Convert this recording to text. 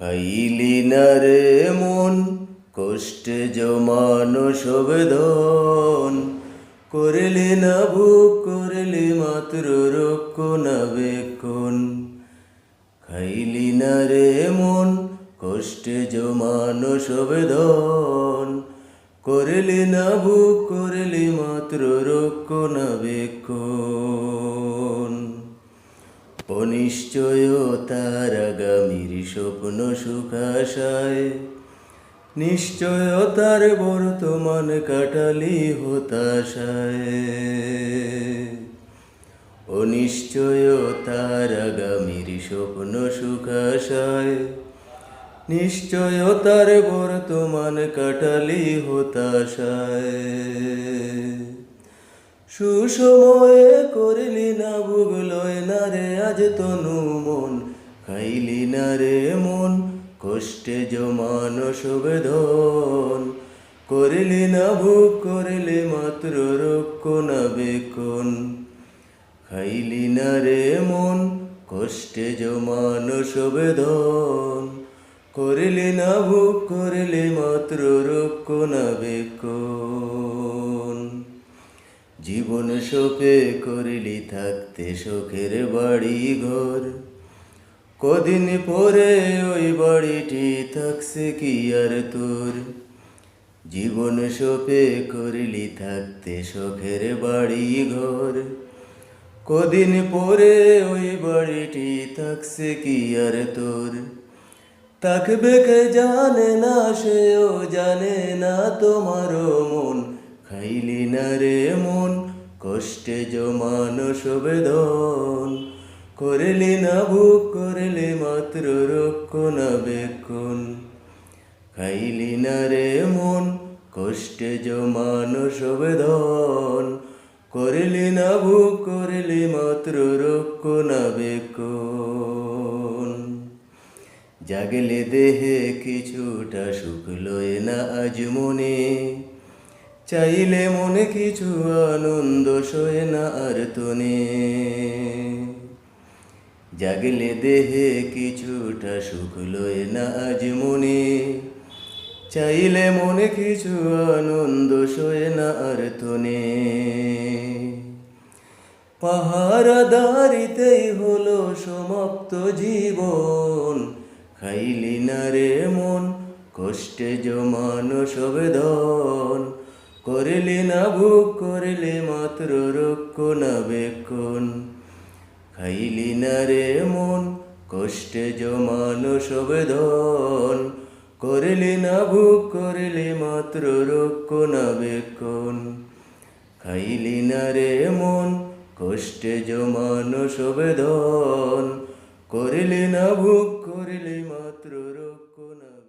খাইলি না রে মন, কষ্টে জমানো সবেদন করলি না ভুক করলি মাত্র রক্ষণাবেক্ষণ খাইলি না রে মন, কষ্টে জমানো সবেদন করলি না ভুক করলি মাত্র রক্ষণাবেক্ষণ অনিশ্চয়তার আগামীর স্বপ্ন সুখাশায়। নিশ্চয়তার বর্তমান কাটালি হতাশায়। অনিশ্চয় অনিশ্চয়তার আগামীর স্বপ্ন সুখাশায়। নিশ্চয়তার বর্তমান কাটালি হতাশায়। সুসময়ে করলি না ভুগলয় না রে আজ তনু মন, খাইলি না রে মন, কষ্টে জমানো সবেদন করলি না ভুগ করলি মাত্র রক্ষণাবেক্ষণ খাইলি না রে মন, কষ্টে জমানো সবেদন করলি না ভুগ করলি মাত্র রক্ষণাবেক্ষণ জীবন শোকে করিলি থাকতে শোকের বাড়ি ঘর। কদিন পরে ওই বাড়িটি থাকছে কি আর তোর? জীবন শোকে করিলি থাকতে শোকের বাড়ি ঘর। কদিন পরে ওই বাড়িটি থাকছে কি আর তোর? থাকবে কে জানে না, সেও জানে না তোমারও মন। খাইলি না রে মন, কষ্টে জমানো সবেদন করলি না ভুক করলি মাত্র রক্ষণাবেক্ষণ খাইলি না রে মন, কষ্টে জমানো সবেদন করলি না ভুক করলি মাত্র রক্ষণাবেক্ষণ জাগলে দেহে কিছুটা শুকলোয় না আজ মনে। চাইলে মনে কিছু আনন্দ সয় না আর তনে। জাগলে দেহে কিছুটা শুকলোয় না আজ মনে। চাইলে মনে কিছু আনন্দ সয় না আর তনে। পাহারা দাঁড়িতেই হলো সমাপ্ত জীবন। খাইলি না রে মন, কষ্টে জমানো সবেদন করলি না ভুক করলি মাত্র রক্ষণাবেক্ষণ খাইলি না রে মন, কষ্টে জমানো সবেদন করলি না ভুক করলি মাত্র রক্ষণাবেক্ষণ খাইলি না রে মন, কষ্টে জমানো সবেদন করলি না ভুক করলি মাত্র রক্ষণাবে